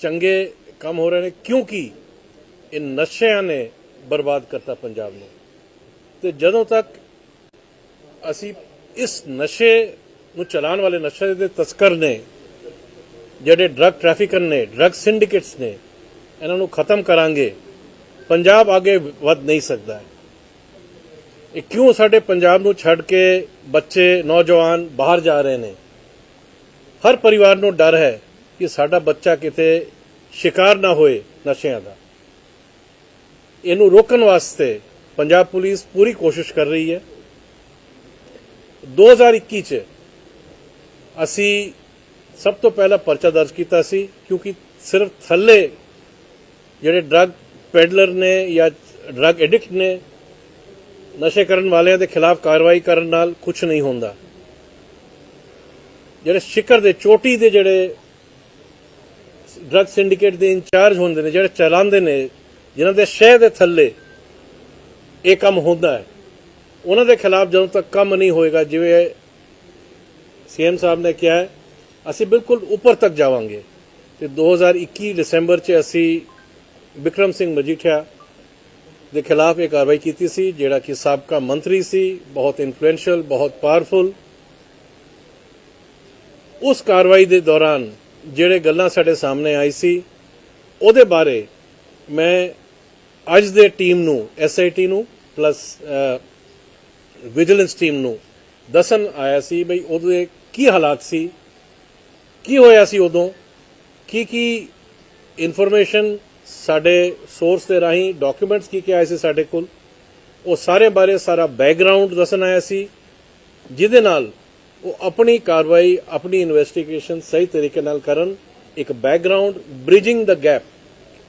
ਚੰਗੇ ਕੰਮ ਹੋ ਰਹੇ ਨੇ, ਕਿਉਂਕਿ ਇਹ ਨਸ਼ਿਆਂ ਨੇ ਬਰਬਾਦ ਕਰਤਾ ਪੰਜਾਬ ਨੂੰ। ਤੇ ਜਦੋਂ ਤੱਕ ਅਸੀਂ ਇਸ ਨਸ਼ੇ ਨੂੰ ਚਲਾਉਣ ਵਾਲੇ ਨਸ਼ੇ ਦੇ ਤਸਕਰ ਨੇ, ਜਿਹੜੇ ਡਰੱਗ ਟ੍ਰੈਫਿਕਰ ਨੇ ਡਰੱਗ ਸਿੰਡੀਕੇਟਸ ਨੇ, ਇਹਨਾਂ ਨੂੰ ਖਤਮ ਕਰਾਂਗੇ, ਪੰਜਾਬ ਅੱਗੇ ਵੱਧ ਨਹੀਂ ਸਕਦਾ। ਹੈ ਇਹ ਕਿਉਂ ਸਾਡੇ ਪੰਜਾਬ ਨੂੰ ਛੱਡ ਕੇ ਬੱਚੇ, ਨੌਜਵਾਨ ਬਾਹਰ ਜਾ ਰਹੇ ਨੇ? ਹਰ ਪਰਿਵਾਰ ਨੂੰ ਡਰ ਹੈ। ਕਿ ਸਾਡਾ ਬੱਚਾ ਕਿਤੇ ਸ਼ਿਕਾਰ ਨਾ ਹੋਏ ਨਸ਼ਿਆਂ ਦਾ। ਇਹਨੂੰ ਰੋਕਣ ਵਾਸਤੇ ਪੰਜਾਬ ਪੁਲਿਸ ਪੂਰੀ ਕੋਸ਼ਿਸ਼ ਕਰ ਰਹੀ ਹੈ। 2021 ਚ ਅਸੀਂ ਸਭ ਤੋਂ ਪਹਿਲਾਂ ਪਰਚਾ ਦਰਜ ਕੀਤਾ ਸੀ, ਕਿਉਂਕਿ ਸਿਰਫ ਥੱਲੇ ਜਿਹੜੇ ਡਰੱਗ ਪੈਡਲਰ ਨੇ ਜਾਂ ਡਰੱਗ ਐਡਿਕਟ ਨੇ, ਨਸ਼ੇ ਕਰਨ ਵਾਲਿਆਂ ਦੇ ਖਿਲਾਫ ਕਾਰਵਾਈ ਕਰਨ ਨਾਲ ਕੁਝ ਨਹੀਂ ਹੁੰਦਾ। ਜਿਹੜੇ ਸ਼ਿਖਰ ਦੇ ਚੋਟੀ ਦੇ ਜਿਹੜੇ ਡਰੱਗ ਸਿੰਡੀਕੇਟ ਦੇ ਇੰਚਾਰਜ ਹੁੰਦੇ ਨੇ, ਜਿਹੜੇ ਚਲਾਉਂਦੇ ਨੇ, ਜਿਨ੍ਹਾਂ ਦੇ ਸ਼ਹਿ ਦੇ ਥੱਲੇ ਇਹ ਕੰਮ ਹੁੰਦਾ ਹੈ, ਉਹਨਾਂ ਦੇ ਖਿਲਾਫ ਜਦੋਂ ਤੱਕ ਕੰਮ ਨਹੀਂ ਹੋਏਗਾ, ਜਿਵੇਂ ਸੀਐਮ ਸਾਹਿਬ ਨੇ ਕਿਹਾ ਹੈ, ਅਸੀਂ ਬਿਲਕੁਲ ਉੱਪਰ ਤੱਕ ਜਾਵਾਂਗੇ। ਤੇ 2021 ਦਸੰਬਰ 'ਚ ਅਸੀਂ ਵਿਕਰਮ ਸਿੰਘ ਮਜੀਠੀਆ ਦੇ ਖਿਲਾਫ ਇਹ ਕਾਰਵਾਈ ਕੀਤੀ ਸੀ, ਜਿਹੜਾ ਕਿ ਸਾਬਕਾ ਮੰਤਰੀ ਸੀ, ਬਹੁਤ ਇਨਫਲੂਐਂਸ਼ੀਅਲ ਬਹੁਤ ਪਾਵਰਫੁਲ ਉਸ ਕਾਰਵਾਈ ਦੇ ਦੌਰਾਨ ਜਿਹੜੇ ਗੱਲਾਂ ਸਾਡੇ ਸਾਹਮਣੇ ਆਈ ਸੀ, ਉਹਦੇ ਬਾਰੇ ਮੈਂ ਅੱਜ ਦੇ ਟੀਮ ਨੂੰ ਐਸਆਈਟੀ ਨੂੰ ਪਲੱਸ ਵਿਜੀਲੈਂਸ ਟੀਮ ਨੂੰ ਦੱਸਣ ਆਇਆ ਸੀ ਬਈ ਉਹਦੇ ਕੀ ਹਾਲਾਤ ਸੀ, ਕੀ ਹੋਇਆ ਸੀ ਉਦੋਂ, ਕੀ ਕੀ ਇਨਫੋਰਮੇਸ਼ਨ ਸਾਡੇ ਸੋਰਸ ਦੇ ਰਾਹੀਂ ਡਾਕੂਮੈਂਟਸ ਕੀ ਕੀ ਆਏ ਸੀ ਸਾਡੇ ਕੋਲ, ਉਹ ਸਾਰੇ ਬਾਰੇ ਸਾਰਾ ਬੈਕਗ੍ਰਾਉਂਡ ਦੱਸਣ ਆਇਆ ਸੀ, ਜਿਹਦੇ ਨਾਲ ਉਹ ਆਪਣੀ ਕਾਰਵਾਈ, ਆਪਣੀ ਇਨਵੈਸਟੀਗੇਸ਼ਨ ਸਹੀ ਤਰੀਕੇ ਨਾਲ ਕਰਨ, ਇੱਕ ਬੈਕਗ੍ਰਾਉਂਡ ਬ੍ਰਿਜਿੰਗ ਦਾ ਗੈਪ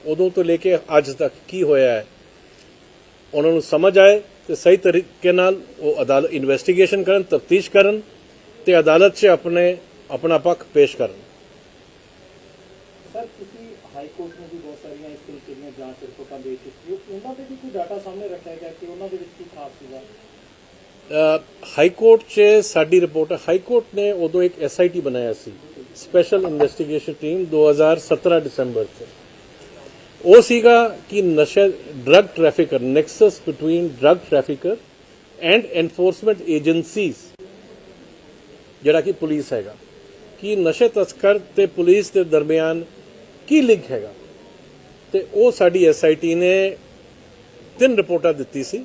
ਉਦੋਂ ਤੋਂ ਲੈ ਕੇ ਅੱਜ ਤੱਕ ਕੀ ਹੋਇਆ ਹੈ? ਉਹਨਾਂ ਨੂੰ ਸਮਝ ਆਏ ਤੇ ਸਹੀ ਤਰੀਕੇ ਨਾਲ ਉਹ ਅਦਾਲਤ ਇਨਵੈਸਟੀਗੇਸ਼ਨ ਕਰਨ, ਤਫਤੀਸ਼ ਕਰਨ ਤੇ ਅਦਾਲਤ 'ਚ ਆਪਣੇ, ਆਪਣਾ ਪੱਖ ਪੇਸ਼ ਕਰਨ। ਸਰ, ਤੁਸੀਂ ਹਾਈ ਕੋਰਟ ਨੂੰ ਵੀ ਬਹੁਤ ਸਾਰੀਆਂ ਇਸ ਤਰੀਕੇ ਦੀਆਂ ਜਾਂਚ ਰਿਪੋਰਟਾਂ ਦੇ ਚੁੱਕੀ ਹੋ। ਉਹਨਾਂ ਦੇ ਵੀ ਕੋਈ ਡਾਟਾ ਸਾਹਮਣੇ ਰੱਖਿਆ ਗਿਆ ਕਿ ਉਹਨਾਂ ਦੇ ਵਿੱਚ ਕੀ ਖਾਸ ਸੀਗਾ? ਹਾਈ ਕੋਰਟ 'ਚ ਸਾਡੀ ਰਿਪੋਰਟ ਹਾਈ ਕੋਰਟ ਨੇ ਉਦੋਂ ਇੱਕ ਐਸਆਈਟੀ ਬਣਾਇਆ ਸੀ ਸਪੈਸ਼ਲ ਇਨਵੈਸਟੀਗੇਸ਼ਨ ਟੀਮ 2017 ਦਸੰਬਰ 'ਚ। ਉਹ ਸੀਗਾ ਕਿ ਨਸ਼ਾ drug trafficker nexus between drug trafficker and enforcement agencies ਜਿਹੜਾ ਕਿ ਪੁਲਿਸ ਹੈਗਾ, ਕਿ ਨਸ਼ੇ ਤਸਕਰ ਤੇ ਪੁਲਿਸ ਦੇ ਦਰਮਿਆਨ ਕੀ ਲਿੰਕ ਹੈਗਾ। ਤੇ ਉਹ ਸਾਡੀ ਐਸਆਈਟੀ ਨੇ ਤਿੰਨ ਰਿਪੋਰਟਾਂ ਦਿੱਤੀ ਸੀ।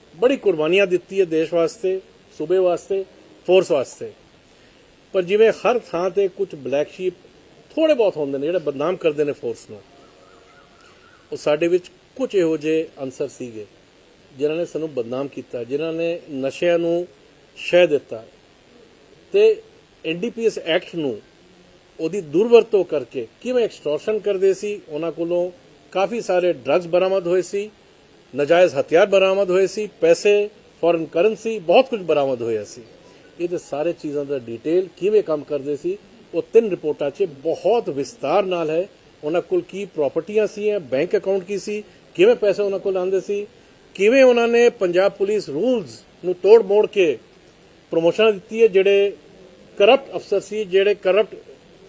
ਬੜੀ ਕੁਰਬਾਨੀਆਂ ਦਿੱਤੀ ਹੈ ਦੇਸ਼ ਵਾਸਤੇ, ਸੂਬੇ ਵਾਸਤੇ ਫੋਰਸ ਵਾਸਤੇ। ਪਰ ਜਿਵੇਂ ਹਰ ਥਾਂ ਤੇ ਕੁਝ ਬਲੈਕ ਸ਼ੀਪ ਥੋੜੇ ਬਹੁਤ ਹੁੰਦੇ ਨੇ, ਜਿਹੜੇ ਬਦਨਾਮ ਕਰਦੇ ਨੇ ਫੋਰਸ ਨੂੰ, ਉਹ ਸਾਡੇ ਵਿੱਚ ਕੁਝ ਇਹੋ ਜਿਹੇ ਅਨਸਰ ਸੀਗੇ, ਜਿਨ੍ਹਾਂ ਨੇ ਸਾਨੂੰ ਬਦਨਾਮ ਕੀਤਾ, ਜਿਨ੍ਹਾਂ ਨੇ ਨਸ਼ਿਆਂ ਨੂੰ ਸ਼ਹਿ ਦਿੱਤਾ। ਤੇ ਐਨਡੀਪੀਐਸ ਐਕਟ ਨੂੰ ਉਹਦੀ ਦੁਰਵਰਤੋਂ ਕਰਕੇ ਕਿਵੇਂ ਐਕਸਟੋਰਸ਼ਨ ਕਰਦੇ ਸੀ, ਉਹਨਾਂ ਕੋਲੋਂ ਕਾਫੀ ਸਾਰੇ ਡਰੱਗਸ ਬਰਾਮਦ ਹੋਏ ਸੀ ਨਜਾਇਜ਼ ਹਥਿਆਰ ਬਰਾਮਦ ਹੋਏ ਸੀ, ਪੈਸੇ ਫੋਰਨ ਕਰੰਸੀ ਬਹੁਤ ਕੁਝ ਬਰਾਮਦ ਹੋਇਆ ਸੀ। ਇਹਦੇ ਸਾਰੇ ਚੀਜ਼ਾਂ ਦਾ ਡਿਟੇਲ ਕਿਵੇਂ ਕੰਮ ਕਰਦੇ ਸੀ, ਉਹ ਤਿੰਨ ਰਿਪੋਰਟਾਂ 'ਚ ਬਹੁਤ ਵਿਸਤਾਰ ਨਾਲ ਹੈ। ਉਹਨਾਂ ਕੋਲ ਕੀ ਪ੍ਰਾਪਰਟੀਆਂ ਸੀ ਬੈਂਕ ਅਕਾਊਂਟ ਕੀ ਸੀ, ਕਿਵੇਂ ਪੈਸੇ ਉਹਨਾਂ ਕੋਲ ਆਉਂਦੇ ਸੀ, ਕਿਵੇਂ ਉਹਨਾਂ ਨੇ ਪੰਜਾਬ ਪੁਲਿਸ ਰੂਲਸ ਨੂੰ ਤੋੜ ਮੋੜ ਕੇ ਪ੍ਰਮੋਸ਼ਨ ਦਿੱਤੀ ਹੈ, ਜਿਹੜੇ ਕਰਪਟ ਅਫਸਰ ਸੀ, ਜਿਹੜੇ ਕਰਪਟ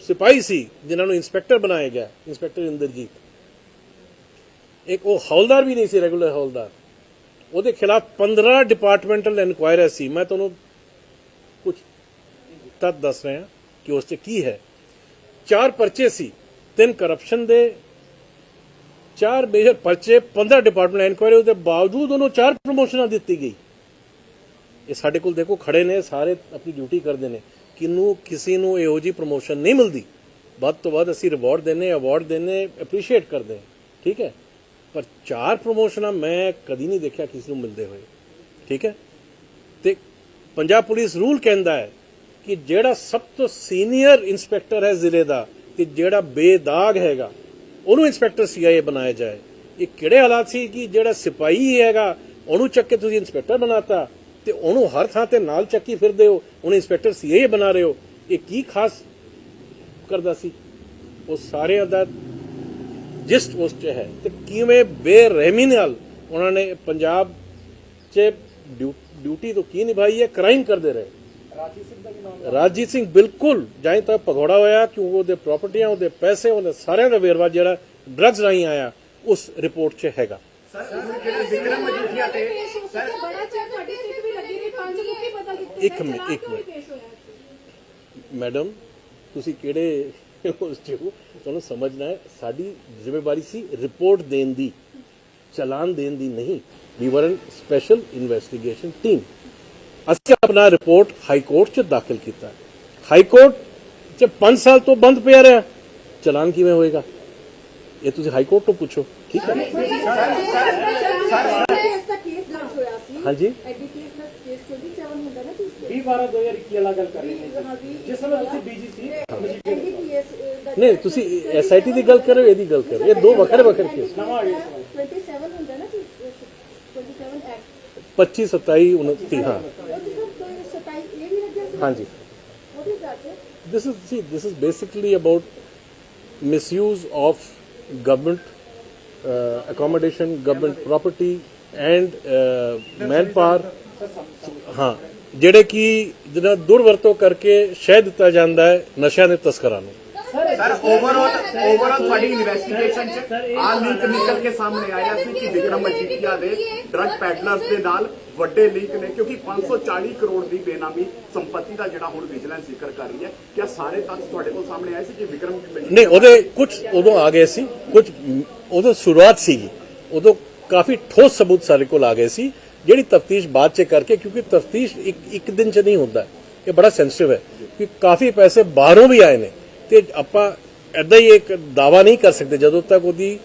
ਸਿਪਾਹੀ ਸੀ, ਜਿਨ੍ਹਾਂ ਨੂੰ ਇੰਸਪੈਕਟਰ ਬਣਾਇਆ ਗਿਆ ਇੰਸਪੈਕਟਰ ਇੰਦਰਜੀਤ। ਇੱਕ ਉਹ ਹੌਲਦਾਰ ਵੀ ਨਹੀਂ ਸੀ ਰੈਗੂਲਰ ਹੌਲਦਾਰ। ਉਹਦੇ ਖਿਲਾਫ 15 ਡਿਪਾਰਟਮੈਂਟਲ ਇਨਕੁਆਇਰੀ ਸੀ। ਮੈਂ ਤੁਹਾਨੂੰ ਕੁਝ ਤੱਤ ਦੱਸ ਰਿਹਾ ਕਿ ਉਸ 'ਚ ਕੀ ਹੈ। ਚਾਰ ਪਰਚੇ ਸੀ। ਤਿੰਨ ਕਰਪਸ਼ਨ ਦੇ, ਚਾਰ ਮੇਜਰ ਪਰਚੇ 15 ਡਿਪਾਰਟਮੈਂਟ ਇਨਕੁਆਇਰੀ ਉਹਦੇ ਬਾਵਜੂਦ ਉਹਨੂੰ ਚਾਰ ਪ੍ਰਮੋਸ਼ਨਾਂ ਦਿੱਤੀ ਗਈ। ਇਹ ਸਾਡੇ ਕੋਲ ਦੇਖੋ ਖੜੇ ਨੇ, ਸਾਰੇ ਆਪਣੀ ਡਿਊਟੀ ਕਰਦੇ ਨੇ। ਕਿਨੂੰ, ਕਿਸੇ ਨੂੰ ਇਹੋ ਜੀ ਪ੍ਰਮੋਸ਼ਨ ਨਹੀਂ ਮਿਲਦੀ। ਵੱਧ ਤੋਂ ਵੱਧ ਅਸੀਂ ਰਿਵਾਰਡ ਦਿੰਨੇ ਅਵਾਰਡ ਦਿੰਨੇ ਐਪਰੀਸ਼ੀਏਟ ਕਰਦੇ ਠੀਕ ਹੈ? ਪਰ ਚਾਰ ਪ੍ਰਮੋਸ਼ਨਾਂ ਮੈਂ ਕਦੀ ਨਹੀਂ ਦੇਖਿਆ ਕਿਸੇ ਨੂੰ ਮਿਲਦੇ ਹੋਏ। ਠੀਕ ਹੈ? ਤੇ ਪੰਜਾਬ ਪੁਲਿਸ ਰੂਲ ਕਹਿੰਦਾ ਹੈ ਕਿ ਜਿਹੜਾ ਸਭ ਤੋਂ ਸੀਨੀਅਰ ਇੰਸਪੈਕਟਰ ਹੈ ਜ਼ਿਲ੍ਹੇ ਦਾ, ਤੇ ਜਿਹੜਾ ਬੇਦਾਗ ਹੈਗਾ, ਉਹਨੂੰ ਇੰਸਪੈਕਟਰ ਸੀਆਈਏ ਬਣਾਇਆ ਜਾਏ। ਇਹ ਕਿਹੜੇ ਹਾਲਾਤ ਸੀ ਕਿ ਜਿਹੜਾ ਸਿਪਾਹੀ ਹੈਗਾ, ਉਹਨੂੰ ਚੱਕ ਕੇ ਤੁਸੀਂ ਇੰਸਪੈਕਟਰ ਬਣਾਤਾ, ਤੇ ਉਹਨੂੰ ਹਰ ਥਾਂ ਤੇ ਨਾਲ ਚੱਕੀ ਫਿਰਦੇ ਹੋ, ਉਹਨੂੰ ਇੰਸਪੈਕਟਰ ਸੀਆਈਏ ਬਣਾ ਰਹੇ ਹੋ। ਇਹ ਕੀ ਖਾਸ ਕਰਦਾ ਸੀ? ਉਹ ਸਾਰਿਆਂ ਦਾ ਜਿਸਟ ਉਸ 'ਚ ਹੈ ਤੇ ਕਿਵੇਂ ਬੇਰਹਿਮੀ ਨਾਲ ਉਹਨਾਂ ਨੇ ਪੰਜਾਬ 'ਚ ਡਿਊ- ਡਿਊਟੀ ਤੋਂ ਕੀ ਨਿਭਾਈ ਹੈ ਕ੍ਰਾਈਮ ਕਰਦੇ ਰਹੇ। ਰਾਜੀ ਸਿੰਘ ਦਾ ਵੀ ਨਾਮ ਰਾਜੀਤ ਸਿੰਘ ਬਿਲਕੁਲ ਜਾਇ ਤੱਕ ਭਗੌੜਾ ਹੋਇਆ ਕਿ ਉਹਦੇ ਪ੍ਰਾਪਰਟੀਆਂ ਉਹਦੇ ਪੈਸੇ ਉਹਦੇ ਸਾਰਿਆਂ ਦਾ ਵੇਰਵਾ ਜਿਹੜਾ ਡਰੱਗਸ ਰਾਹੀਂ ਆਇਆ ਉਸ ਰਿਪੋਰਟ 'ਚ ਹੈਗਾ। ਵਿਕਰਮ ਮਜੀਠੀਆ ਤੇ ਸਰ ਬੜਾ ਚਿਰ ਤੁਹਾਡੀ ਸਿੱਟ ਵੀ ਲੱਗੀ ਰਹੀ ਪੰਜ ਮੁੱਖੀ ਬਦਲ ਦਿੱਤੇ ਇੱਕ ਮਿੰਟ, ਇੱਕ ਮਿੰਟ। ਮੈਡਮ ਤੁਸੀਂ ਕਿਹੜੇ ਉਸ 'ਚ ਤੁਹਾਨੂੰ ਸਮਝਣਾ ਹੈ ਸਾਡੀ ਜ਼ਿੰਮੇਵਾਰੀ ਸੀ ਰਿਪੋਰਟ ਦੇਣ ਦੀ ਚਲਾਨ ਦੇਣ ਦੀ ਨਹੀਂ ਵੀ ਵਰ ਸਪੈਸ਼ਲ ਇਨਵੈਸਟੀਗੇਸ਼ਨ ਟੀਮ ਅਸੀਂ ਆਪਣਾ ਰਿਪੋਰਟ ਹਾਈ ਕੋਰਟ 'ਚ ਦਾਖਲ ਕੀਤਾ ਹਾਈ ਕੋਰਟ 'ਚ 5 ਸਾਲ ਤੋਂ ਬੰਦ ਪਿਆ ਰਿਹਾ ਚਲਾਨ ਕਿਵੇਂ ਹੋਏਗਾ ਇਹ ਤੁਸੀਂ ਹਾਈ ਕੋਰਟ ਤੋਂ ਪੁੱਛੋ ਠੀਕ ਹੈ ਹਾਂਜੀ ਐਡੀਕੇਟ ਦਾ ਕੇਸ 27 ਹੁੰਦਾ ਨਾ ਤੁਸੀਂ 20 12 2021 ਵਾਲਾ ਗੱਲ ਕਰ ਰਹੇ ਨੇ ਜਿਸ ਸਮੇਂ ਤੁਸੀਂ ਬੀਜੀ ਸੀ ਐਡੀਪੀਐਸ ਦਾ ਨਹੀਂ ਤੁਸੀਂ ਐਸਆਈਟੀ ਦੀ ਗੱਲ ਕਰ ਰਹੇ ਹੋ ਇਹਦੀ ਗੱਲ ਕਰ ਰਹੇ ਹੋ? ਇਹ ਦੋ ਵੱਖਰੇ ਵੱਖਰੇ ਕੇਸ ਨਵਾਂ ਆ ਗਿਆ ਸਵਾਲ 27 ਹੁੰਦਾ ਨਾ ਜੀ 27 ਐਕਟ 25 27 29 ਹਾਂ। ਉਹ 27 ਇਹ ਵੀ ਲੱਗਿਆ ਸੀ? ਹਾਂਜੀ। ਉਹ ਵੀ ਜਾਤੇ this is see this is basically about misuse of government uh, accommodation government property and uh, manpower. ਹਾਂ ਜਿਹੜੇ ਕਿ ਜਿਹੜਾ ਦੁਰਵਰਤੋਂ ਕਰਕੇ ਸ਼ਹਿ ਦਿੱਤਾ ਜਾਂਦਾ ਹੈ ਨਸ਼ਿਆਂ ਦੇ ਤਸਕਰਾਂ ਨੂੰ। ਸਰ ਓਵਰਆਲ ਓਵਰਆਲ ਤੁਹਾਡੀ ਇਨਵੈਸਟੀਗੇਸ਼ਨ ਚ ਆ ਲਿੰਕ ਨਿਕਲ ਕੇ ਸਾਹਮਣੇ ਆਇਆ ਸੀ ਕਿ ਵਿਕਰਮ ਮਜੀਠੀਆ ਦੇ ਡਰੱਗ ਪੈਡਲਰਸ ਦੇ ਨਾਲ ਵੱਡੇ ਲਿੰਕ ਨੇ ਕਿਉਂਕਿ 540 ਕਰੋੜ ਦੀ ਬੇਨਾਮੀ ਸੰਪਤੀ ਦਾ ਜਿਹੜਾ ਹੁਣ ਵਿਜੀਲੈਂਸ ਜ਼ਿਕਰ ਕਰ ਰਹੀ ਹੈ। ਕਿਆ ਸਾਰੇ ਤੱਥ ਤੁਹਾਡੇ ਕੋਲ ਸਾਹਮਣੇ ਆਏ ਸੀ ਕਿ ਵਿਕਰਮ ਨਹੀਂ ਉਹਦੇ ਕੁਝ ਉਦੋਂ ਆ ਗਏ ਸੀ ਕੁਝ ਉਦੋਂ ਸ਼ੁਰੂਆਤ ਸੀਗੀ। ਉਦੋਂ ਕਾਫੀ ਠੋਸ ਸਬੂਤ ਸਾਡੇ ਕੋਲ ਆ ਗਏ ਸੀ ਜਿਹੜੀ ਤਫਤੀਸ਼ ਬਾਅਦ ਚ ਕਰਕੇ ਕਿਉਂਕਿ ਤਫਤੀਸ਼ ਇੱਕ ਇੱਕ ਦਿਨ ਚ ਨਹੀਂ ਹੁੰਦਾ। ਇਹ ਬੜਾ ਸੈਂਸਿਟਿਵ ਹੈ ਕਿ ਕਾਫੀ ਪੈਸੇ ਬਾਹਰੋਂ ਵੀ ਆਏ ਨੇ। ਤੇ ਆਪਾਂ ਐਦਾਂ ਹੀ ਇੱਕ ਦਾਵਾ ਨਹੀਂ ਕਰ ਸਕਦੇ ਜਦੋਂ ਤੱਕ ਉਹਦੀ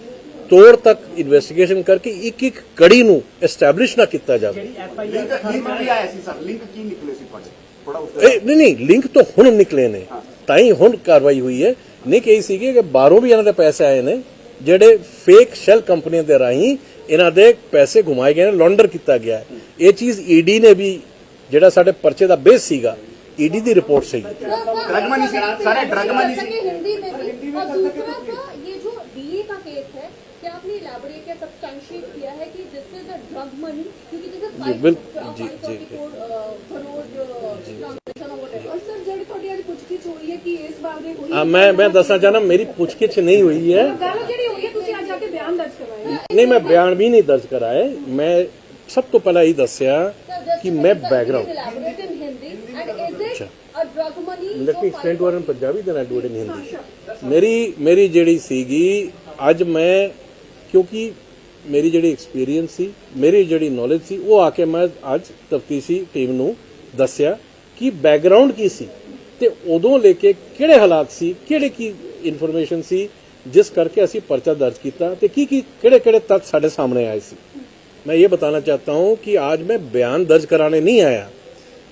ਤੋੜ ਤੱਕ ਇਨਵੈਸਟੀਗੇਸ਼ਨ ਕਰਕੇ ਇੱਕ ਇੱਕ ਕੜੀ ਨੂੰ ਐਸਟੈਬਲਿਸ਼ ਨਾ ਕੀਤਾ ਜਾਵੇ। ਲਿੰਕ ਲਿੰਕ ਵੀ ਆਇਆ ਸੀ ਸਰ? ਲਿੰਕ ਕੀ ਨਿਕਲੇ ਸੀ ਤੁਹਾਡੇ? ਥੋੜਾ ਉਸ ਇਹ ਨਹੀਂ ਨਹੀਂ ਲਿੰਕ ਤਾਂ ਹੁਣ ਨਿਕਲੇ ਨੇ। ਤਾਂ ਹੀ ਹੁਣ ਕਾਰਵਾਈ ਹੋਈ ਹੈ। ਨਹੀਂ ਕਹੀ ਸੀਗੀ ਕਿ ਬਾਹਰੋਂ ਵੀ ਇਹਨਾਂ ਦੇ ਪੈਸੇ ਆਏ ਨੇ ਜਿਹੜੇ ਫੇਕ ਸ਼ੈਲ ਕੰਪਨੀਆਂ ਦੇ ਰਾਹੀਂ ਇਹਨਾਂ ਦੇ ਪੈਸੇ ਘੁਮਾਏ ਗਏ ਨੇ ਲੌਂਡਰ ਕੀਤਾ ਗਿਆ ਇਹ ਚੀਜ਼ ਈਡੀ ਨੇ ਵੀ ਜਿਹੜਾ ਸਾਡੇ ਪਰਚੇ ਦਾ ਬੇਸ ਸੀਗਾ ईडी की रिपोर्ट से ड्रग मनी से सारे ड्रग मनी से हिंदी में भी और दूसरा ये जो डीए का केस है क्या आपने इलाबोरेट या सब्सटेंशिएट किया है कि this is a drug money क्योंकि दिस इज जी बिल्कुल जी जी करोड़ मैं मैं दसना चाहना मेरी पूछगिछ नहीं हुई है ਨਹੀਂ, ਮੈਂ ਬਿਆਨ ਵੀ ਨਹੀਂ ਦਰਜ ਕਰਾਏ। ਮੈਂ ਸਭ ਤੋਂ ਪਹਿਲਾਂ ਇਹ ਦੱਸਿਆ ਕਿ ਮੈਂ background let me explain to uh in Punjabi then I do it in Hindi. ਮੇਰੀ ਮੇਰੀ ਜਿਹੜੀ ਸੀਗੀ, ਅੱਜ ਮੈਂ, ਕਿਉਂਕਿ ਮੇਰੀ ਜਿਹੜੀ ਐਕਸਪੀਰੀਅੰਸ ਸੀ, ਮੇਰੀ ਜਿਹੜੀ ਨੌਲੇਜ ਸੀ, ਉਹ ਆ ਕੇ ਮੈਂ ਅੱਜ ਤਫਤੀਸ਼ੀ ਟੀਮ ਨੂੰ ਦੱਸਿਆ ਕਿ ਬੈਕਗ੍ਰਾਉਂਡ ਕੀ ਸੀ ਤੇ ਉਦੋਂ ਲੈ ਕੇ ਕਿਹੜੇ ਹਾਲਾਤ ਸੀ, ਕਿਹੜੇ ਕੀ ਇਨਫੋਰਮੇਸ਼ਨ ਸੀ ਜਿਸ ਕਰਕੇ ਅਸੀਂ ਪਰਚਾ ਦਰਜ ਕੀਤਾ ਤੇ ਕੀ ਕੀ ਕਿਹੜੇ ਕਿਹੜੇ ਤੱਥ ਸਾਡੇ ਸਾਹਮਣੇ ਆਏ ਸੀ मैं ये बताना चाहता हूं कि आज मैं बयान दर्ज कराने नहीं आया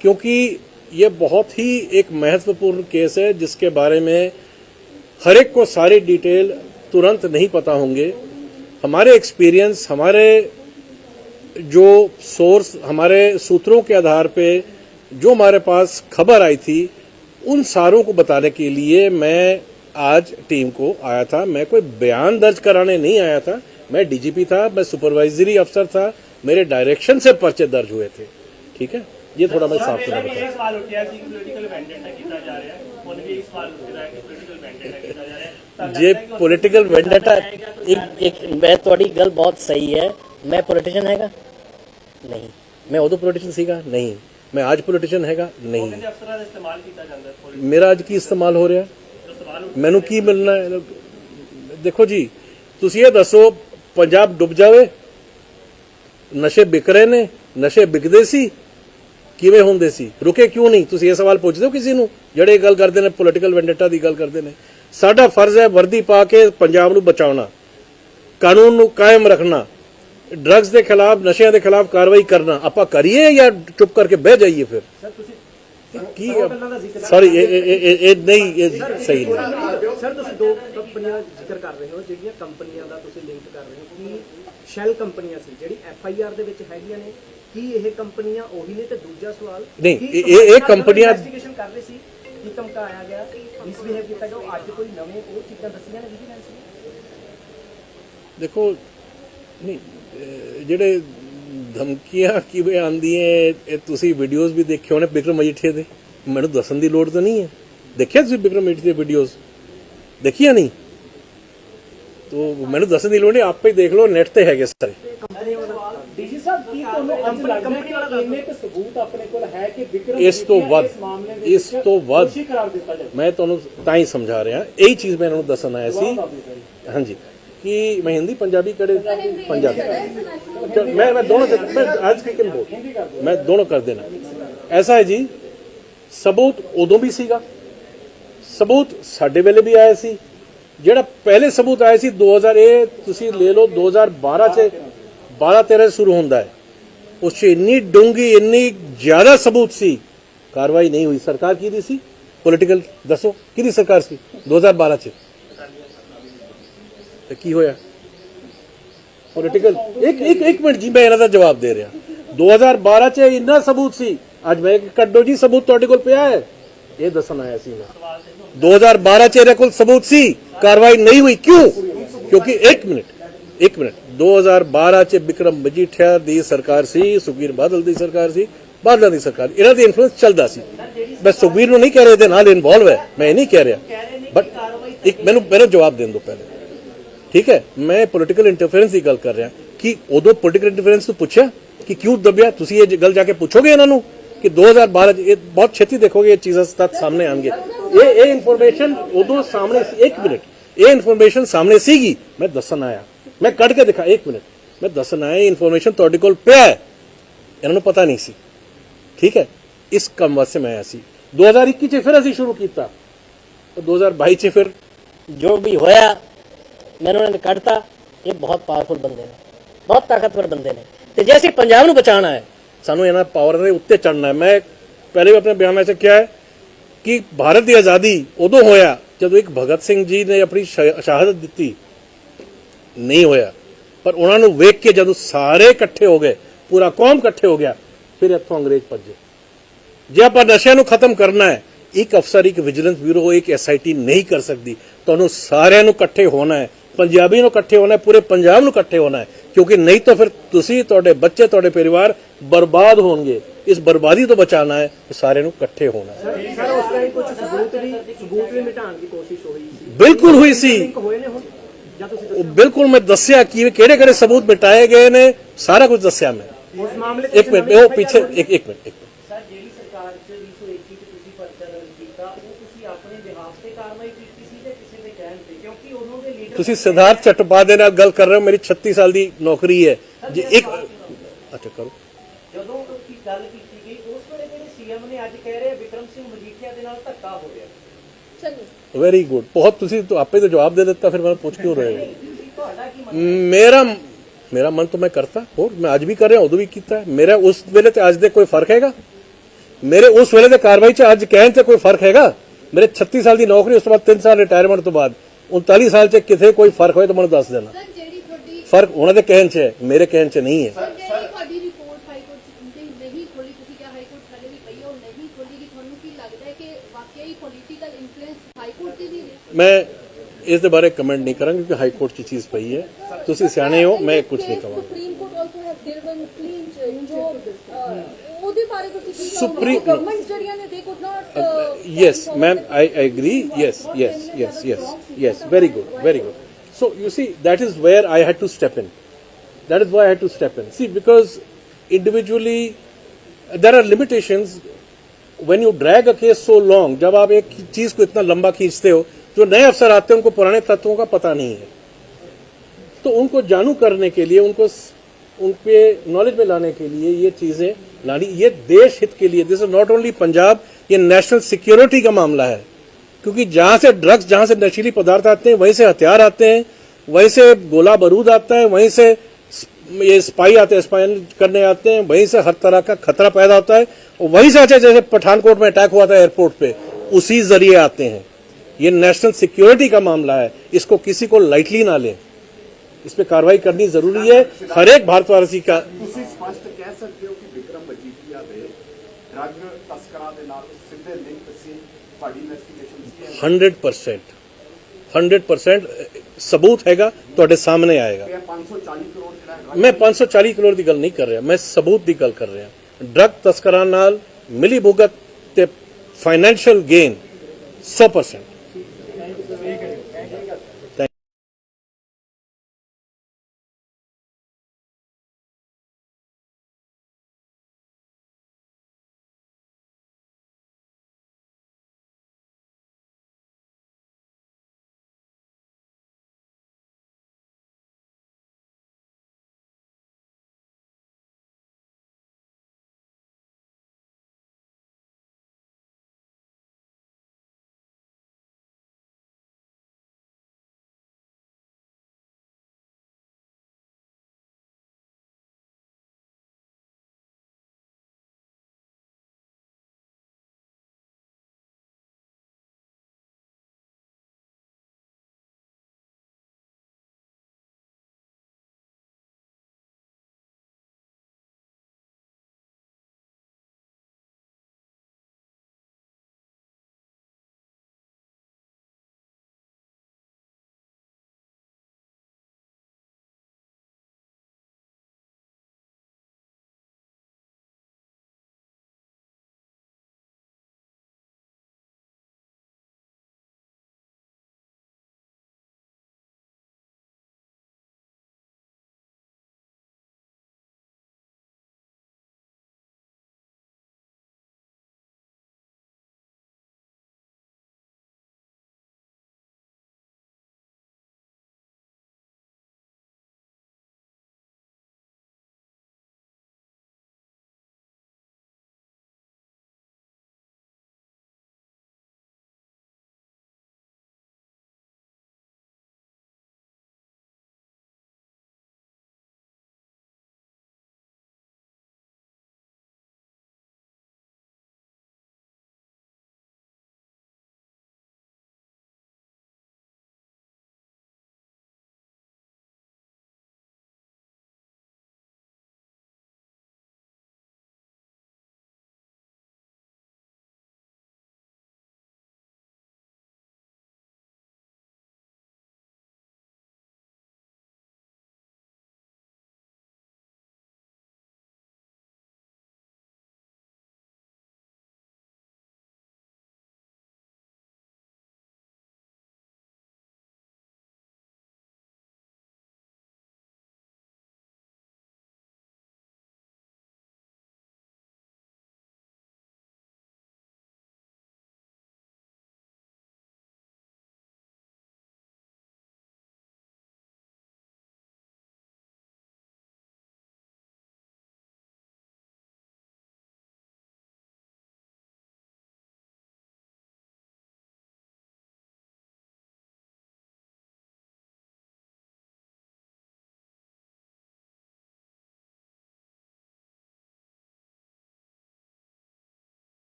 क्योंकि ये बहुत ही एक महत्वपूर्ण केस है जिसके बारे में हर एक को सारी डिटेल तुरंत नहीं पता होंगे हमारे एक्सपीरियंस हमारे जो सोर्स हमारे सूत्रों के आधार पे जो हमारे पास खबर आई थी उन सारों को बताने के लिए मैं आज टीम को आया था। मैं कोई बयान दर्ज कराने नहीं आया था। मैं डीजीपी था मैं सुपरवाइजरी अफसर था। मेरे डायरेक्शन से पर्चे दर्ज हुए थे। ठीक है? ये थोड़ा मैं साफ़ करना बताऊँ। ये पॉलिटिकल वेंडेटा एक मैं थोड़ी गल बहुत सही है। मैं पॉलिटिशियन हैगा? नहीं। मैं उदो पॉलिटिशियन सीखा नहीं। मैं आज पॉलिटिशियन हैगा? नहीं। मेरा आज की इस्तेमाल हो रहा है। ਮੈਨੂੰ ਕੀ ਮਿਲਣਾ ਹੈ? ਦੇਖੋ ਜੀ, ਤੁਸੀਂ ਇਹ ਦੱਸੋ, ਪੰਜਾਬ ਡੁੱਬ ਜਾਵੇ? ਨਸ਼ੇ ਵਿਕ ਰਹੇ ਨੇ, ਨਸ਼ੇ ਵਿਕਦੇ ਸੀ? ਕਿਵੇਂ ਹੁੰਦੇ ਸੀ? ਰੁਕੇ ਕਿਉਂ ਨਹੀਂ? ਤੁਸੀਂ ਇਹ ਸਵਾਲ ਪੁੱਛਦੇ ਹੋ ਕਿਸੇ ਨੂੰ? ਜਿਹੜੇ ਗੱਲ ਕਰਦੇ ਨੇ ਪੋਲੀਟੀਕਲ ਵੈਂਡੇਟਾ ਦੀ ਗੱਲ ਕਰਦੇ ਨੇ। ਸਾਡਾ ਫਰਜ਼ ਹੈ ਵਰਦੀ ਪਾ ਕੇ ਪੰਜਾਬ ਨੂੰ ਬਚਾਉਣਾ, ਕਾਨੂੰਨ ਨੂੰ ਕਾਇਮ ਰੱਖਣਾ ਡਰੱਗਸ ਦੇ ਖਿਲਾਫ, ਨਸ਼ਿਆਂ ਦੇ ਖਿਲਾਫ ਕਾਰਵਾਈ ਕਰਨਾ। ਆਪਾਂ ਕਰੀਏ ਜਾਂ ਚੁੱਪ ਕਰਕੇ ਬਹਿ ਜਾਈਏ ਫਿਰ? ਸਰ ਤੁਸੀਂ ਕੀ ਸੌਰੀ ਇਹ ਇਹ- ਇਹ ਨਹੀਂ ਇਹ ਸਹੀ ਨਹੀਂ। ਸਰ ਤੁਸੀਂ ਦੋ ਕੰਪਨੀਆਂ ਦਾ ਜ਼ਿਕਰ ਕਰ ਰਹੇ ਹੋ ਜਿਹੜੀਆਂ ਕੰਪਨੀਆਂ ਦਾ ਤੁਸੀਂ ਲਿੰਕ ਕਰ ਰਹੇ ਹੋ ਕੀ ਸ਼ੈਲ ਕੰਪਨੀਆਂ ਸੀ ਜਿਹੜੀ ਐਫ ਆਈ ਆਰ ਦੇ ਵਿੱਚ ਹੈਗੀਆਂ ਨੇ ਕੀ ਇਹ ਕੰਪਨੀਆਂ ਉਹੀ ਨੇ? ਤੇ ਦੂਜਾ ਸਵਾਲ ਨਹੀਂ, ਕੀ ਇਹ- ਇਹ- ਇਹ ਕੰਪਨੀਆਂ- ਇਨਵੈਸਟੀਗੇਸ਼ਨ ਕਰ ਰਹੇ ਸੀ ਕੀ ਧਮਕਾਇਆ ਗਿਆ ਮਿਸਬਿਹੇਵ ਕੀਤਾ ਗਿਆ ਉਹ ਅੱਜ ਕੋਈ ਨਵੇਂ ਉਹ ਚੀਜ਼ਾਂ ਦੱਸੀਆਂ ਨੇ ਵਿਜੀਲੈਂਸ ਨੇ? ਦੇਖੋ ਨਹੀਂ ਅਹ ਜਿਹੜੇ ਧਮਕੀਆਂ ਕਿਵੇਂ ਆਉਂਦੀਆਂ ਇਹ ਤੁਸੀਂ ਵੀਡੀਓਜ਼ ਵੀ ਦੇਖੇ ਹੋਣੇ ਬਿਕਰਮ ਮਜੀਠੀਆ ਦੇ? ਮੈਨੂੰ ਦੱਸਣ ਦੀ ਲੋੜ ਤਾਂ ਨਹੀਂ ਹੈ ਦੇਖਿਆ ਤੁਸੀਂ ਬਿਕਰਮ ਮਜੀਠੀਆ ਦੇ ਵੀਡੀਓਜ਼ ਦੇਖੀਆਂ ਨਹੀਂ? ਤੋ ਮੈਨੂੰ ਦੱਸਣ ਦੀ ਲੋੜ ਨਹੀਂ ਆਪੇ ਹੀ ਦੇਖ ਲਓ ਨੈਟ ਤੇ ਹੈਗੇ ਸਾਰੇ। ਡੀਜੀ ਸਾਹਿਬ ਕੀ ਤੁਹਾਨੂੰ ਅੱਜ ਲੱਗਦਾ ਹੈ ਕਿ ਇੰਨੇ ਕੁ ਸਬੂਤ ਆਪਣੇ ਕੋਲ ਹੈ ਕਿ ਵਿਕਰਮ ਇਸ ਤੋਂ ਵੱਧ ਇਸ ਤੋਂ ਵੱਧ ਮੈਂ ਤੁਹਾਨੂੰ ਤਾਂ ਹੀ ਸਮਝਾ ਰਿਹਾ। ਇਹੀ ਚੀਜ਼ ਮੈਂ ਇਹਨਾਂ ਨੂੰ ਦੱਸਣ ਆਇਆ ਸੀ। ਹਾਂਜੀ। ਕਿ ਮੈਂ ਹਿੰਦੀ ਪੰਜਾਬੀ ਕੜੇ पंजाबी चल, मैं मैं दोनों से मैं आज की किन बोल मैं दोनों कर देना ऐसा है जी ਸਬੂਤ ਉਦੋਂ ਵੀ ਸੀਗਾ ਸਬੂਤ ਸਾਡੇ ਵੇਲੇ ਵੀ ਆਇਆ ਸੀ ਜਿਹੜਾ ਪਹਿਲੇ ਸਬੂਤ ਆਇਆ ਸੀ 2000 ਇਹ ਤੁਸੀਂ ਲੈ ਲਓ 2012 ਚ 12 13 ਸ਼ੁਰੂ ਹੁੰਦਾ ਹੈ ਉਸ 'ਚ ਇੰਨੀ ਡੂੰਗੀ ਇੰਨੀ ਜ਼ਿਆਦਾ ਸਬੂਤ ਸੀ ਕਾਰਵਾਈ ਨਹੀਂ ਹੋਈ ਸਰਕਾਰ ਕਿਹਦੀ ਸੀ ਪੋਲੀਟੀਕਲ ਦੱਸੋ ਕਿਹਦੀ ਸਰਕਾਰ ਸੀ 2012 ਚ ਤੇ ਕੀ ਹੋਇਆ? ਪੋਲੀਟੀਕਲ ਇੱਕ ਇੱਕ ਇੱਕ ਮਿੰਟ ਜੀ, ਮੈਂ ਇਹਨਾਂ ਦਾ ਜਵਾਬ ਦੇ ਰਿਹਾ। 2012 ਚ ਇੰਨਾ ਸਬੂਤ ਸੀ। ਅੱਜ ਮੈਂ ਕੱਢੋ ਜੀ, ਸਬੂਤ ਤੁਹਾਡੇ ਕੋਲ ਪਿਆ ਹੈ। ਇਹ ਦੱਸਣ ਆਇਆ ਸੀ ਮੈਂ। 2012 ਚ ਇਹਦੇ ਕੋਲ ਸਬੂਤ ਸੀ। ਕਾਰਵਾਈ ਨਹੀਂ ਹੋਈ। ਕਿਉਂ? ਕਿਉਂਕਿ ਇੱਕ ਮਿੰਟ ਇੱਕ ਮਿੰਟ। 2012 ਚ ਵਿਕਰਮ ਮਜੀਠੀਆ ਦੀ ਸਰਕਾਰ ਸੀ, ਸੁਖਬੀਰ ਬਾਦਲ ਦੀ ਸਰਕਾਰ ਸੀ, ਬਾਦਲਾਂ ਦੀ ਸਰਕਾਰ ਇਹਨਾਂ ਦੀ ਇਨਫਲੂਐਂਸ ਚੱਲਦਾ ਸੀ। ਮੈਂ ਸੁਖਬੀਰ ਨੂੰ ਨਹੀਂ ਕਹਿ ਰਿਹਾ, ਇਹਦੇ ਨਾਲ ਇਨਵੋਲਵ ਹੈ। ਮੈਂ ਇਹ ਨਹੀਂ ਕਹਿ ਰਿਹਾ। ਬਟ ਇੱਕ, ਮੈਨੂੰ ਮੈਨੂੰ ਜਵਾਬ ਦੇਣ ਦਿਓ ਪਹਿਲੇ। ਠੀਕ ਹੈ, ਮੈਂ ਪੋਲੀਟੀਕਲ ਇੰਟਰਫੇਰੈਂਸ ਦੀ ਗੱਲ ਕਰ ਰਿਹਾ, ਕਿ ਉਦੋਂ ਪੋਲਿਟੀਕਲ ਇੰਟਰਫੇਰੈਂਸ ਤੋਂ ਪੁੱਛਿਆ ਕਿ ਕਿਉਂ ਦਬਿਆ? ਤੁਸੀਂ ਇਹ ਗੱਲ ਜਾ ਕੇ ਪੁੱਛੋਗੇ ਇਹਨਾਂ ਨੂੰ ਕਿ 2012 ਇਹ ਬਹੁਤ ਛੇਤੀ ਦੇਖੋਗੇ, ਇਹ ਚੀਜ਼ਾਂ ਤੱਕ ਸਾਹਮਣੇ ਆਣਗੇ ਇਹ ਇਹ ਇਨਫੋਰਮੇਸ਼ਨ ਉਦੋਂ ਸਾਹਮਣੇ ਇੱਕ ਮਿੰਟ। ਇਹ ਇਨਫੋਰਮੇਸ਼ਨ ਸਾਹਮਣੇ ਸੀਗੀ। ਮੈਂ ਦੱਸਣ ਆਇਆ। ਮੈਂ ਕੱਢ ਕੇ ਦਿਖਾ, ਇੱਕ ਮਿੰਟ। ਮੈਂ ਦੱਸਣ ਆਇਆ ਇਨਫੋਰਮੇਸ਼ਨ ਤੁਹਾਡੇ ਕੋਲ ਪਿਆ ਹੈ। ਇਹਨਾਂ ਨੂੰ ਪਤਾ ਨਹੀਂ ਸੀ। ਠੀਕ ਹੈ, ਇਸ ਕੰਮ ਵਾਸਤੇ ਮੈਂ ਆਇਆ ਸੀ। 2021 ਚ ਫਿਰ ਅਸੀਂ ਸ਼ੁਰੂ ਕੀਤਾ। ਤੇ 2022 ਚ ਫਿਰ ਜੋ ਵੀ ਹੋਇਆ ਮੈਂ ਉਹਨਾਂ ਨੇ ਕੱਢਤਾ। ਇਹ ਬਹੁਤ ਪਾਵਰਫੁਲ ਬੰਦੇ ਨੇ। ਬਹੁਤ ਤਾਕਤਵਰ ਬੰਦੇ ਨੇ। ਤੇ ਜੇ ਅਸੀਂ ਪੰਜਾਬ ਨੂੰ ਬਚਾਉਣਾ ਹੈ, ਸਾਨੂੰ ਇਹਨਾਂ ਪਾਵਰ ਦੇ ਉੱਤੇ ਚੜਨਾ ਹੈ। ਮੈਂ ਪਹਿਲੇ ਵੀ ਆਪਣੇ ਬਿਆਨ 'ਚ ਕਿਹਾ ਹੈ ਕਿ ਭਾਰਤ ਦੀ ਆਜ਼ਾਦੀ ਉਦੋਂ ਹੋਇਆ ਜਦੋਂ ਇੱਕ ਭਗਤ ਸਿੰਘ ਜੀ ਨੇ ਆਪਣੀ ਸ਼ਹਾਦਤ ਦਿੱਤੀ। ਨਹੀਂ ਹੋਇਆ। ਪਰ ਉਹਨਾਂ ਨੂੰ ਵੇਖ ਕੇ ਜਦੋਂ ਸਾਰੇ ਇਕੱਠੇ ਹੋ ਗਏ, ਪੂਰਾ ਕੌਮ ਇਕੱਠੇ ਹੋ ਗਿਆ, ਫਿਰ ਇੱਥੋਂ ਅੰਗਰੇਜ਼ ਭੱਜੇ। ਜੇ ਆਪਾਂ ਨਸ਼ਿਆਂ ਨੂੰ ਖਤਮ ਕਰਨਾ ਹੈ, ਇੱਕ ਅਫਸਰ, ਇੱਕ ਵਿਜੀਲੈਂਸ ਬਿਊਰੋ, ਇੱਕ ਐਸਆਈਟੀ ਨਹੀਂ ਕਰ ਸਕਦੀ ਤੁਹਾਨੂੰ ਸਾਰਿਆਂ ਨੂੰ ਇਕੱਠੇ ਹੋਣਾ ਹੈ। ਪੰਜਾਬੀ ਨੂੰ ਇਕੱਠੇ ਹੋਣਾ ਹੈ ਪੂਰੇ ਪੰਜਾਬ ਨੂੰ ਇਕੱਠੇ ਹੋਣਾ ਹੈ। ਕਿਉਂਕਿ ਨਹੀਂ ਤਾਂ ਫਿਰ ਤੁਸੀਂ ਤੁਹਾਡੇ ਬੱਚੇ ਤੁਹਾਡੇ ਪਰਿਵਾਰ ਬਰਬਾਦ ਹੋਣਗੇ। ਇਸ ਬਰਬਾਦੀ ਤੋਂ ਬਚਾਉਣਾ ਹੈ ਸਾਰਿਆਂ ਨੂੰ ਇਕੱਠੇ ਹੋਣਾ ਹੈ। ਸਰ ਉਸ ਟਾਈਮ ਕੁਝ ਸਬੂਤ ਵੀ ਸਬੂਤ ਵੀ ਮਿਟਾਉਣ ਦੀ ਕੋਸ਼ਿਸ਼ ਹੋਈ ਸੀ। ਬਿਲਕੁਲ ਹੋਈ ਸੀ। ਉਹ ਬਿਲਕੁਲ ਮੈਂ ਦੱਸਿਆ ਕਿ ਕਿਹੜੇ ਕਿਹੜੇ ਸਬੂਤ ਮਿਟਾਏ ਗਏ ਨੇ ਸਾਰਾ ਕੁਝ ਦੱਸਿਆ ਮੈਂ। ਉਸ ਮਾਮਲੇ ਇੱਕ ਮਿੰਟ ਉਹ ਪਿੱਛੇ ਇੱਕ ਇੱਕ ਮਿੰਟ ਇੱਕ ਮਿੰਟ ਸਰ ਜਿਹੜੀ ਸਰਕਾਰ ਚ 221 ਚ ਤੁਸੀਂ ਪਰਚਾ ਦਰਜ ਕੀਤਾ ਉਹ ਤੁਸੀਂ ਆਪਣੇ ਬਿਹਾਫ ਤੇ ਕਾਰਵਾਈ ਕੀਤੀ ਸੀ ਜਾਂ ਕਿਸੇ ਦੇ ਕਹਿਣ ਤੇ ਕਿਉਂਕਿ ਉਦੋਂ ਦੇ ਲੀਡਰ ਤੁਸੀਂ ਸਿਧਾਰਥ ਚਟੋਪਾਧਿਆਏ ਨਾਲ ਗੱਲ ਕਰ ਰਹੇ ਹੋ ਮੇਰੀ 36 ਸਾਲ ਦੀ ਨੌਕਰੀ ਹੈ। ਜੇ ਇੱਕ ਅੱਛਾ ਕਰੋ। ਜਦੋਂ ਕੀ ਗੱਲ ਕੀਤੀ ਗਈ ਉਸ ਵੇਲੇ ਜਿਹੜੇ ਸੀਐਮ ਨੇ ਅੱਜ ਕਹਿ ਰਹੇ ਵਿਕਰਮ ਸਿੰਘ ਮਜੀਠੀਆ ਦੇ ਨਾਲ ਧੱਕਾ ਹੋ ਗਿਆ ਚਲੋ ਵੈਰੀ ਗੁੱਡ ਬਹੁਤ ਤੁਸੀਂ ਤਾਂ ਆਪੇ ਤਾਂ ਜਵਾਬ ਦੇ ਦਿੱਤਾ ਫਿਰ ਮੈਂ ਪੁੱਛ ਕਿਉਂ ਰਹੇ ਹੋ? ਮੇਰਾ ਮੇਰਾ ਮਨ ਤਾਂ ਮੈਂ ਕਰਤਾ। ਹੋਰ ਮੈਂ ਅੱਜ ਵੀ ਕਰ ਰਿਹਾ ਉਦੋਂ ਵੀ ਕੀਤਾ ਮੇਰਾ ਉਸ ਵੇਲੇ ਤੇ ਅੱਜ ਦੇ ਕੋਈ ਫ਼ਰਕ ਹੈਗਾ? ਮੇਰੇ ਉਸ ਵੇਲੇ ਦੇ ਕਾਰਵਾਈ 'ਚ ਅੱਜ ਕਹਿਣ ਤੇ ਕੋਈ ਫ਼ਰਕ ਹੈਗਾ? ਮੇਰੇ 36 ਸਾਲ ਦੀ ਨੌਕਰੀ ਉਸ ਤੋਂ ਬਾਅਦ 3 ਸਾਲ ਰਿਟਾਇਰਮੈਂਟ ਤੋਂ ਬਾਅਦ। 39 ਸਾਲ 'ਚ ਕਿਥੇ ਕੋਈ ਫ਼ਰਕ ਹੋਏ ਤਾਂ ਮੈਨੂੰ ਦੱਸ ਦੇਣਾ। ਫ਼ਰਕ ਉਹਨਾਂ ਦੇ ਕਹਿਣ 'ਚ ਹੈ ਮੇਰੇ ਕਹਿਣ 'ਚ ਨਹੀਂ ਹੈ। ਮੈਂ ਇਸ ਦੇ ਬਾਰੇ ਕਮੈਂਟ ਨਹੀਂ ਕਰਾਂਗਾ ਕਿਉਂਕਿ ਹਾਈ ਕੋਰਟ 'ਚ ਚੀਜ਼ ਪਈ ਹੈ। ਤੁਸੀਂ ਸਿਆਣੇ ਹੋ ਮੈਂ ਕੁਝ ਨਹੀਂ ਕਹਾਂਗਾ supreme yes ma'am I agree yes yes yes yes yes very good very good so you see that is where I had to step in that is why to step in see because individually there are limitation when you drag a case so long जब आप एक चीज़ को इतना लंबा खींचते हो जो नए अफसर आते हैं उनको पुराने तत्वों का पता नहीं है। तो उनको जानू करने के लिए उनको उन पे नॉलेज में लाने के लिए ये चीज़ें लानी, ये देश हित के लिए this is not only Punjab, ये नेशनल सिक्योरिटी का मामला है। क्योंकि जहाँ से ड्रग्स जहाँ से नशीली पदार्थ आते हैं, वहीं से हथियार आते हैं, वहीं से गोला बारूद आता है, वहीं से ये स्पाई आते हैं स्पाइन करने आते हैं, वहीं से हर तरह का खतरा पैदा होता है, और वहीं से अच्छा जैसे पठानकोट में अटैक हुआ था एयरपोर्ट पे, उसी ज़रिए आते हैं। ये नेशनल सिक्योरिटी का मामला है, इसको किसी को लाइटली ना लें। इस पे कार्रवाई करनी जरूरी है हर एक भारतवासी का ਤੁਸੀਂ ਸਪਸ਼ਟ ਕਹਿ ਸਕਦੇ ਹੋ ਕਿ ਵਿਕਰਮ ਮਜੀਠੀਆ ਦੇ ਡਰੱਗ ਤਸਕਰਾਂ ਦੇ ਨਾਲ ਸਿੱਧੇ ਲਿੰਕ ਸੀ ਤੁਹਾਡੀ ਇਨਵੈਸਟੀਗੇਸ਼ਨ ਸੀ 100% 100% ਸਬੂਤ ਹੈਗਾ ਤੁਹਾਡੇ ਸਾਹਮਣੇ ਆਏਗਾ ਇਹ 540 ਕਰੋੜ ਜਿਹੜਾ drug ਮੈਂ 540 ਕਰੋੜ ਦੀ ਗੱਲ ਨਹੀਂ ਕਰ ਰਿਹਾ ਮੈਂ ਸਬੂਤ ਦੀ ਗੱਲ ਕਰ ਰਿਹਾ ਡਰੱਗ ਤਸਕਰਾਂ ਨਾਲ ਮਿਲੀ ਭੁਗਤ ਤੇ ਫਾਈਨੈਂਸ਼ੀਅਲ ਗੇਨ 100%